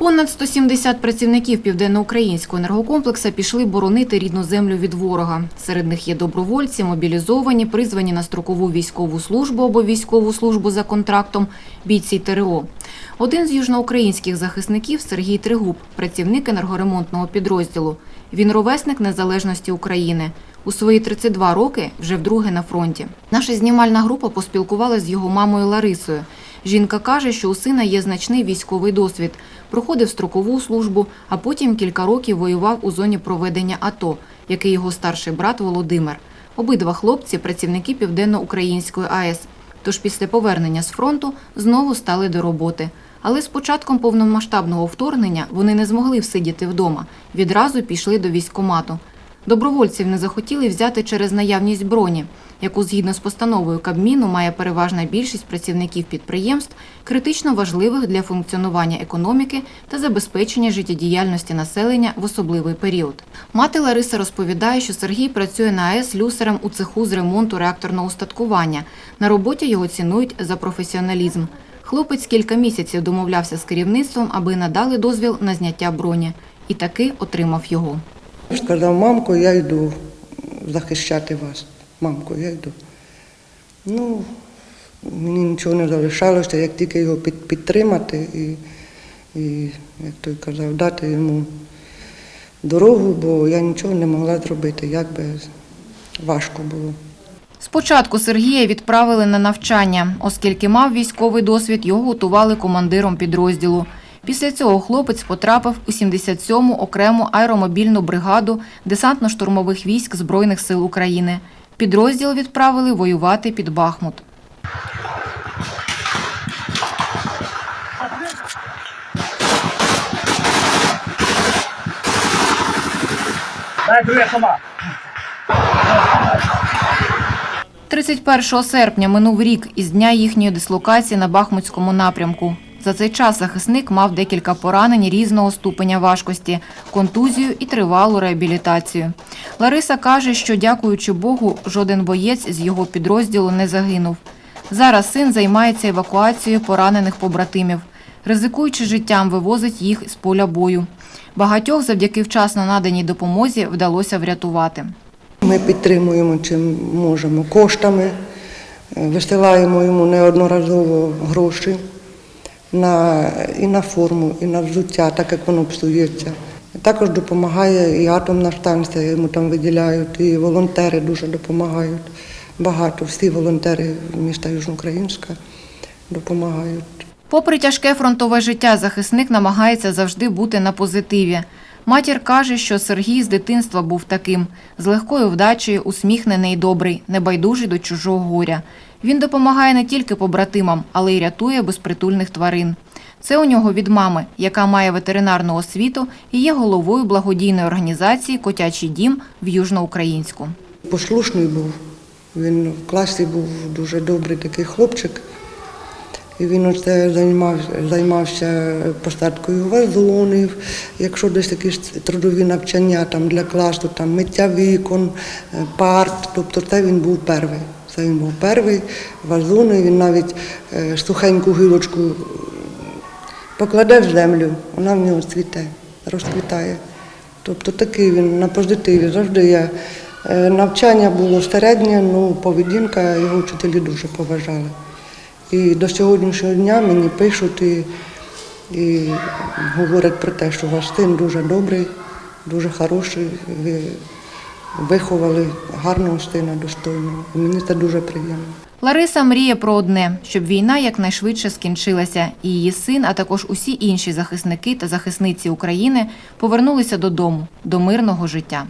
Понад 170 працівників південноукраїнського енергокомплексу пішли боронити рідну землю від ворога. Серед них є добровольці, мобілізовані, призвані на строкову військову службу або військову службу за контрактом, бійці ТРО. Один з южноукраїнських захисників Сергій Тригуб, працівник енергоремонтного підрозділу. Він ровесник незалежності України. У свої 32 роки вже вдруге на фронті. Наша знімальна група поспілкувалася з його мамою Ларисою. Жінка каже, що у сина є значний військовий досвід. Проходив строкову службу, а потім кілька років воював у зоні проведення АТО, як і його старший брат Володимир. Обидва хлопці – працівники Південно-Української АЕС. Тож після повернення з фронту знову стали до роботи. Але з початком повномасштабного вторгнення вони не змогли всидіти вдома. Відразу пішли до військкомату. Добровольців не захотіли взяти через наявність броні, яку згідно з постановою Кабміну має переважна більшість працівників підприємств, критично важливих для функціонування економіки та забезпечення життєдіяльності населення в особливий період. Мати Лариса розповідає, що Сергій працює на АЕС люсером у цеху з ремонту реакторного устаткування. На роботі його цінують за професіоналізм. Хлопець кілька місяців домовлявся з керівництвом, аби надали дозвіл на зняття броні, і таки отримав його. Сказав, мамко, я йду захищати вас. Мамко, я йду. Ну, мені нічого не залишалося, як тільки його під, підтримати і, і, як той казав, дати йому дорогу, бо я нічого не могла зробити, як би важко було. Спочатку Сергія відправили на навчання, оскільки мав військовий досвід, його готували командиром підрозділу. Після цього хлопець потрапив у 77-му окрему аеромобільну бригаду десантно-штурмових військ Збройних сил України. Підрозділ відправили воювати під Бахмут. Дай друге сама. 31 серпня минув рік із дня їхньої дислокації на Бахмутському напрямку. За цей час захисник мав декілька поранень різного ступеня важкості, контузію і тривалу реабілітацію. Лариса каже, що, дякуючи Богу, жоден боєць з його підрозділу не загинув. Зараз син займається евакуацією поранених побратимів. Ризикуючи життям, вивозить їх з поля бою. Багатьох завдяки вчасно наданій допомозі вдалося врятувати. Ми підтримуємо чим можемо коштами, е, висилаємо йому неодноразово гроші на, і на форму, і на взуття, так як воно псується. Також допомагає і атомна станція, йому там виділяють, і волонтери дуже допомагають. Багато, всі волонтери міста Южноукраїнська допомагають. Попри тяжке фронтове життя, захисник намагається завжди бути на позитиві. Матір каже, що Сергій з дитинства був таким з легкою вдачею, усміхнений і добрий, небайдужий до чужого горя. Він допомагає не тільки побратимам, але й рятує безпритульних тварин. Це у нього від мами, яка має ветеринарну освіту і є головою благодійної організації Котячий дім в Южноукраїнську. Послушний був. Він в класі був дуже добрий такий хлопчик. І він оце займався, займався посадкою вазонів, якщо десь якісь трудові навчання там для класу, там миття вікон, е, парт, тобто це він був перший. Це він був перший, вазони, він навіть е, сухеньку гілочку покладе в землю, вона в нього цвіте, розквітає. Тобто такий він на позитиві. Завжди я е, навчання було середнє, ну поведінка його вчителі дуже поважали. І до сьогоднішнього дня мені пишуть і, і говорять про те, що ваш син дуже добрий, дуже хороший, виховали гарного сина, достойного. І мені це дуже приємно. Лариса мріє про одне, щоб війна якнайшвидше скінчилася, і її син, а також усі інші захисники та захисниці України повернулися додому, до мирного життя.